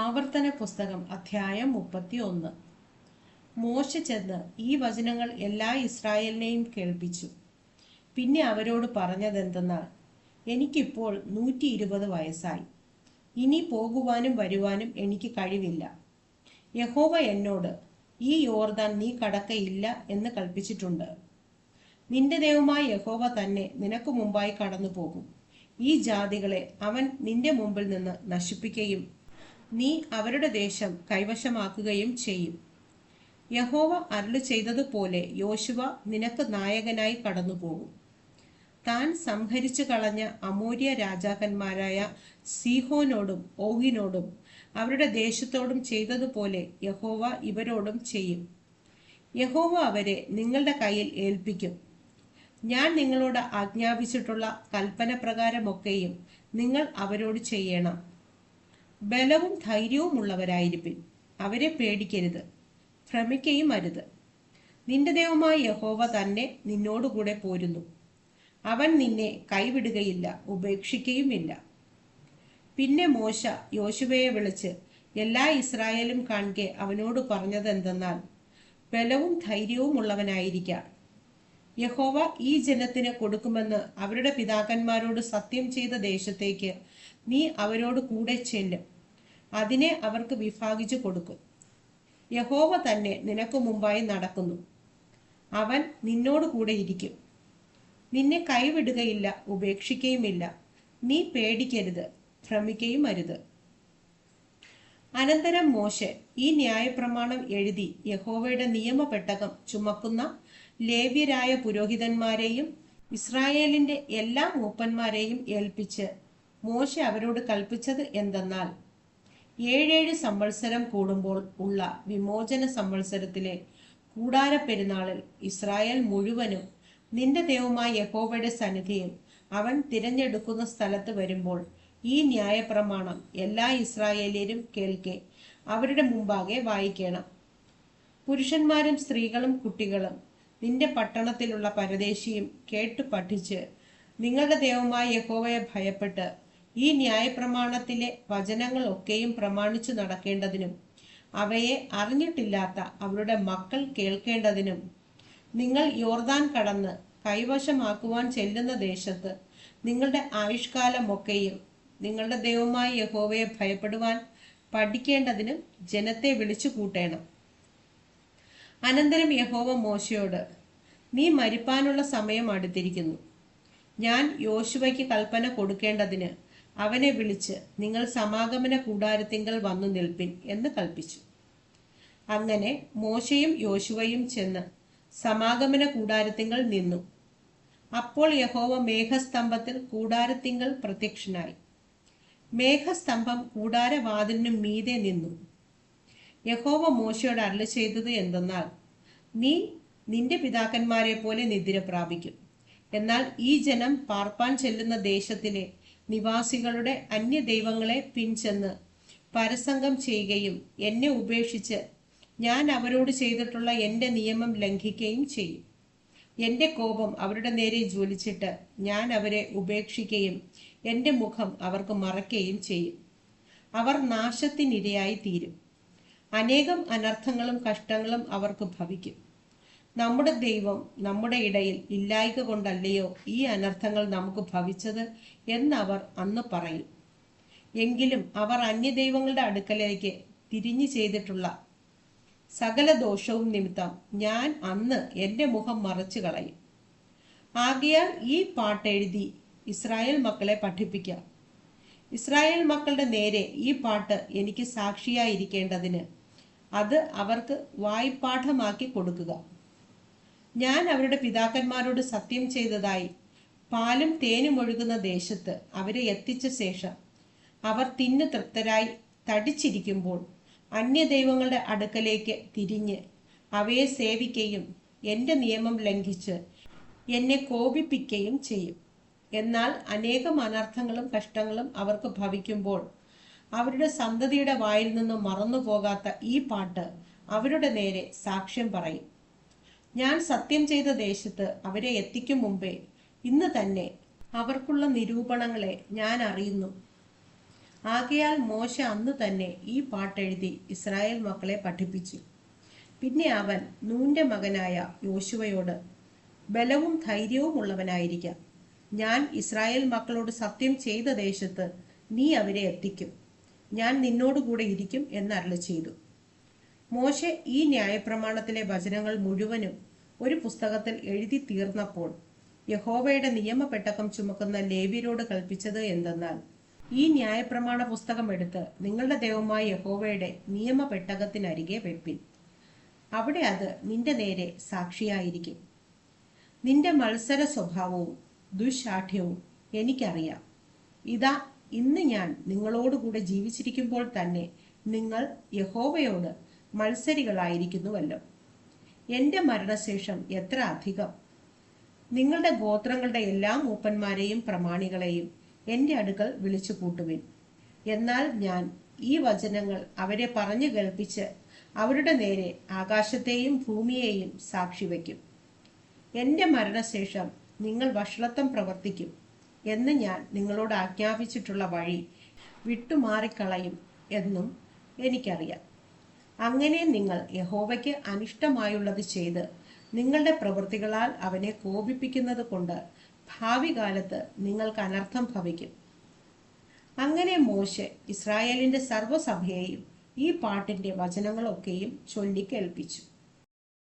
ആവർത്തന പുസ്തകം അധ്യായം മുപ്പത്തി ഒന്ന് മോശ ചെന്ന് ഈ വചനങ്ങൾ എല്ലാ ഇസ്രായേലിനെയും കേൾപ്പിച്ചു. പിന്നെ അവരോട് പറഞ്ഞതെന്തെന്നാൽ എനിക്കിപ്പോൾ നൂറ്റി ഇരുപത് വയസ്സായി. ഇനി പോകുവാനും വരുവാനും എനിക്ക് കഴിവില്ല. യഹോവ എന്നോട് ഈ യോർദാൻ നീ കടക്കയില്ല എന്ന് കൽപ്പിച്ചിട്ടുണ്ട്. നിന്റെ ദൈവമായ യഹോവ തന്നെ നിനക്ക് മുമ്പായി കടന്നു പോകും ഈ ജാതികളെ അവൻ നിന്റെ മുമ്പിൽ നിന്ന് നശിപ്പിക്കുകയും നീ അവരുടെ ദേശം കൈവശമാക്കുകയും ചെയ്യും. യഹോവ അരുളു ചെയ്തതുപോലെ യോശുവ നിനക്ക് നായകനായി കടന്നുപോകും. താൻ സംഹരിച്ചു കളഞ്ഞ അമൂര്യ രാജാക്കന്മാരായ സീഹോനോടും ഓഹിനോടും അവരുടെ ദേശത്തോടും ചെയ്തതുപോലെ യഹോവ ഇവരോടും ചെയ്യും. യഹോവ അവരെ നിങ്ങളുടെ കയ്യിൽ ഏൽപ്പിക്കും. ഞാൻ നിങ്ങളോട് ആജ്ഞാപിച്ചിട്ടുള്ള കൽപ്പന പ്രകാരമൊക്കെയും നിങ്ങൾ അവരോട് ചെയ്യണം. ബലവും ധൈര്യവും ഉള്ളവരായിരിപ്പിൻ അവരെ പേടിക്കരുത്. ഭ്രമിക്കുകയും അരുത്. നിന്റെ ദൈവമായ യഹോവ തന്നെ നിന്നോടുകൂടെ പോരുന്നു. അവൻ നിന്നെ കൈവിടുകയില്ല ഉപേക്ഷിക്കുകയുമില്ല പിന്നെ മോശ യോശുവയെ വിളിച്ച് എല്ലാ ഇസ്രായേലും കാണുകെ അവനോട് പറഞ്ഞത് എന്തെന്നാൽ ബലവും ധൈര്യവും ഉള്ളവനായിരിക്കാം യഹോവ ഈ ജനത്തിന് കൊടുക്കുമെന്ന് അവരുടെ പിതാക്കന്മാരോട് സത്യം ചെയ്ത ദേശത്തേക്ക് നീ അവരോട് കൂടെ ചെല്ലും. അതിനെ അവർക്ക് വിഭാഗിച്ചു കൊടുക്കും. യഹോവ തന്നെ നിനക്ക് മുമ്പായി നടക്കുന്നു. അവൻ നിന്നോട് കൂടെ ഇരിക്കും. നിന്നെ കൈവിടുകയില്ല ഉപേക്ഷിക്കുകയുമില്ല നീ പേടിക്കരുത് ഭ്രമിക്കുകയും അരുത്. അനന്തരം മോശെ ഈ ന്യായപ്രമാണം എഴുതി യഹോവയുടെ നിയമപെട്ടകം ചുമക്കുന്ന ലേവ്യരായ പുരോഹിതന്മാരെയും ഇസ്രായേലിന്റെ എല്ലാ മൂപ്പന്മാരെയും ഏൽപ്പിച്ച് മോശെ അവരോട് കൽപ്പിച്ചത് എന്തെന്നാൽ ഏഴേഴ് സംവത്സരം കൂടുമ്പോൾ ഉള്ള വിമോചന സംവത്സരത്തിലെ കൂടാര പെരുന്നാളിൽ ഇസ്രായേൽ മുഴുവനും നിന്റെ ദൈവമായ യഹോവയുടെ സന്നിധിയിൽ അവൻ തിരഞ്ഞെടുക്കുന്ന സ്ഥലത്ത് വരുമ്പോൾ ഈ ന്യായപ്രമാണം എല്ലാ ഇസ്രായേലിയരും കേൾക്കെ അവരുടെ മുമ്പാകെ വായിക്കണം. പുരുഷന്മാരും സ്ത്രീകളും കുട്ടികളും നിന്റെ പട്ടണത്തിലുള്ള പരദേശിയും കേട്ടു പഠിച്ച് നിങ്ങളുടെ ദൈവമായ യഹോവയെ ഭയപ്പെട്ട് ഈ ന്യായപ്രമാണത്തിലെ വചനങ്ങൾ ഒക്കെയും പ്രമാണിച്ചു നടക്കേണ്ടതിനും അവയെ അറിഞ്ഞിട്ടില്ലാത്ത അവരുടെ മക്കൾ കേൾക്കേണ്ടതിനും നിങ്ങൾ യോർദാൻ കടന്ന് കൈവശമാക്കുവാൻ ചെല്ലുന്ന ദേശത്ത് നിങ്ങളുടെ ആയുഷ്കാലമൊക്കെയും നിങ്ങളുടെ ദൈവമായ യഹോവയെ ഭയപ്പെടുവാൻ പഠിക്കേണ്ടതിനും ജനത്തെ വിളിച്ചു കൂട്ടേണം. അനന്തരം യഹോവ മോശയോട് നീ മരിപ്പാനുള്ള സമയം അടുത്തിരിക്കുന്നു. ഞാൻ യോശുവയ്ക്ക് കൽപ്പന കൊടുക്കേണ്ടതിന് അവനെ വിളിച്ച് നിങ്ങൾ സമാഗമന കൂടാരത്തിങ്കൽ വന്നു നിൽപ്പിൻ എന്ന് കൽപ്പിച്ചു. അങ്ങനെ മോശയും യോശുവയും ചെന്ന് സമാഗമന കൂടാരത്തിങ്കൽ നിന്നു. അപ്പോൾ യഹോവ മേഘസ്തംഭത്തിൽ കൂടാരത്തിങ്കൽ പ്രത്യക്ഷനായി. മേഘസ്തംഭം കൂടാരവാതിലിനും മീതെ നിന്നു. യഹോവ മോശയോട് അരളി ചെയ്തത് എന്തെന്നാൽ നീ നിന്റെ പിതാക്കന്മാരെ പോലെ നിദ്ര പ്രാപിക്കും. എന്നാൽ ഈ ജനം പാർപ്പാൻ ചെല്ലുന്ന ദേശത്തിലെ നിവാസികളുടെ അന്യ ദൈവങ്ങളെ പിൻചെന്ന് പരസംഗം ചെയ്യുകയും എന്നെ ഉപേക്ഷിച്ച് ഞാൻ അവരോട് ചെയ്തിട്ടുള്ള എന്റെ നിയമം ലംഘിക്കുകയും ചെയ്യും. എന്റെ കോപം അവരുടെ നേരെ ജ്വലിച്ചിട്ട് ഞാൻ അവരെ ഉപേക്ഷിക്കുകയും എന്റെ മുഖം അവർക്ക് മറയ്ക്കുകയും ചെയ്യും. അവർ നാശത്തിനിരയായി തീരും. അനേകം അനർത്ഥങ്ങളും കഷ്ടങ്ങളും അവർക്ക് ഭവിക്കും. നമ്മുടെ ദൈവം നമ്മുടെ ഇടയിൽ ഇല്ലായ്ക കൊണ്ടല്ലയോ ഈ അനർത്ഥങ്ങൾ നമുക്ക് ഭവിച്ചത് എന്നവർ അന്ന് പറയും. എങ്കിലും അവർ അന്യ ദൈവങ്ങളുടെ അടുക്കലേക്ക് തിരിഞ്ഞു ചെയ്തിട്ടുള്ള സകല ദോഷവും നിമിത്തം ഞാൻ അന്ന് എന്റെ മുഖം മറച്ചു കളയും. ആകയാൽ ഈ പാട്ടെഴുതി ഇസ്രായേൽ മക്കളെ പഠിപ്പിക്കാം. ഇസ്രായേൽ മക്കളുടെ നേരെ ഈ പാട്ട് എനിക്ക് സാക്ഷിയായിരിക്കേണ്ടതിന് അത് അവർക്ക് വായ്പാഠമാക്കി കൊടുക്കുക. ഞാൻ അവരുടെ പിതാക്കന്മാരോട് സത്യം ചെയ്തതായി. പാലും തേനും ഒഴുകുന്ന ദേശത്ത് അവരെ എത്തിച്ച ശേഷം അവർ തിന്നു തൃപ്തരായി തടിച്ചിരിക്കുമ്പോൾ അന്യദൈവങ്ങളുടെ അടുക്കലേക്ക് തിരിഞ്ഞ് അവയെ സേവിക്കുകയും എന്റെ നിയമം ലംഘിച്ച് എന്നെ കോപിപ്പിക്കുകയും ചെയ്യും. എന്നാൽ അനേകം അനർത്ഥങ്ങളും കഷ്ടങ്ങളും അവർക്ക് ഭവിക്കുമ്പോൾ അവരുടെ സന്തതിയുടെ വായിൽ നിന്നും മറന്നു പോകാത്ത ഈ പാട്ട് അവരുടെ നേരെ സാക്ഷ്യം പറയും. ഞാൻ സത്യം ചെയ്ത ദേശത്ത് അവരെ എത്തിക്കും മുമ്പേ ഇന്ന് തന്നെ അവർക്കുള്ള നിരൂപണങ്ങളെ ഞാൻ അറിയുന്നു. ആകയാൽ മോശ അന്ന് തന്നെ ഈ പാട്ടെഴുതി ഇസ്രായേൽ മക്കളെ പഠിപ്പിച്ചു. പിന്നെ അവൻ നൂന്റെ മകനായ യോശുവയോട് ബലവും ധൈര്യവും ഉള്ളവനായിരിക്കാം. ഞാൻ ഇസ്രായേൽ മക്കളോട് സത്യം ചെയ്ത ദേശത്ത് നീ അവരെ എത്തിക്കും. ഞാൻ നിന്നോടുകൂടെ ഇരിക്കും എന്നരളി ചെയ്തു. മോശെ ഈ ന്യായപ്രമാണത്തിലെ വചനങ്ങൾ മുഴുവനും ഒരു പുസ്തകത്തിൽ എഴുതി തീർന്നപ്പോൾ യഹോവയുടെ നിയമപ്പെട്ടകം ചുമക്കുന്ന ലേവിയരോട് കൽപ്പിച്ചത് എന്തെന്നാൽ ഈ ന്യായപ്രമാണ പുസ്തകം എടുത്ത് നിങ്ങളുടെ ദൈവമായ യഹോവയുടെ നിയമപ്പെട്ടകത്തിനരികെ വെപ്പിൻ. അവിടെ അത് നിന്റെ നേരെ സാക്ഷിയായിരിക്കും. നിന്റെ മത്സര സ്വഭാവവും ദുശാഠ്യവും എനിക്കറിയാം. ഇതാ ഇന്ന് ഞാൻ നിങ്ങളോടുകൂടെ ജീവിച്ചിരിക്കുമ്പോൾ തന്നെ നിങ്ങൾ യഹോവയോട് മത്സരികളായിരിക്കുന്നുവല്ലോ. എന്റെ മരണശേഷം എത്ര അധികം? നിങ്ങളുടെ ഗോത്രങ്ങളുടെ എല്ലാ മൂപ്പന്മാരെയും പ്രമാണികളെയും എന്റെ അടുക്കൽ വിളിച്ചു കൂട്ടുവിൻ. എന്നാൽ ഞാൻ ഈ വചനങ്ങൾ അവരെ പറഞ്ഞു കേൾപ്പിച്ച് അവരുടെ നേരെ ആകാശത്തെയും ഭൂമിയെയും സാക്ഷി വയ്ക്കും. എന്റെ മരണശേഷം നിങ്ങൾ വഷളത്വം പ്രവർത്തിക്കും എന്ന് ഞാൻ നിങ്ങളോട് ആജ്ഞാപിച്ചിട്ടുള്ള വഴി വിട്ടുമാറിക്കളയും എന്നും എനിക്കറിയാം. അങ്ങനെ നിങ്ങൾ യഹോവയ്ക്ക് അനിഷ്ടമായുള്ളത് ചെയ്ത് നിങ്ങളുടെ പ്രവൃത്തികളാൽ അവനെ കോപിപ്പിക്കുന്നത് കൊണ്ട് ഭാവി കാലത്ത് നിങ്ങൾക്ക് അനർത്ഥം ഭവിക്കും. അങ്ങനെ മോശെ ഇസ്രായേലിന്റെ സർവസഭയെയും ഈ പാട്ടിന്റെ വചനങ്ങളൊക്കെയും ചൊല്ലിക്കേൽപ്പിച്ചു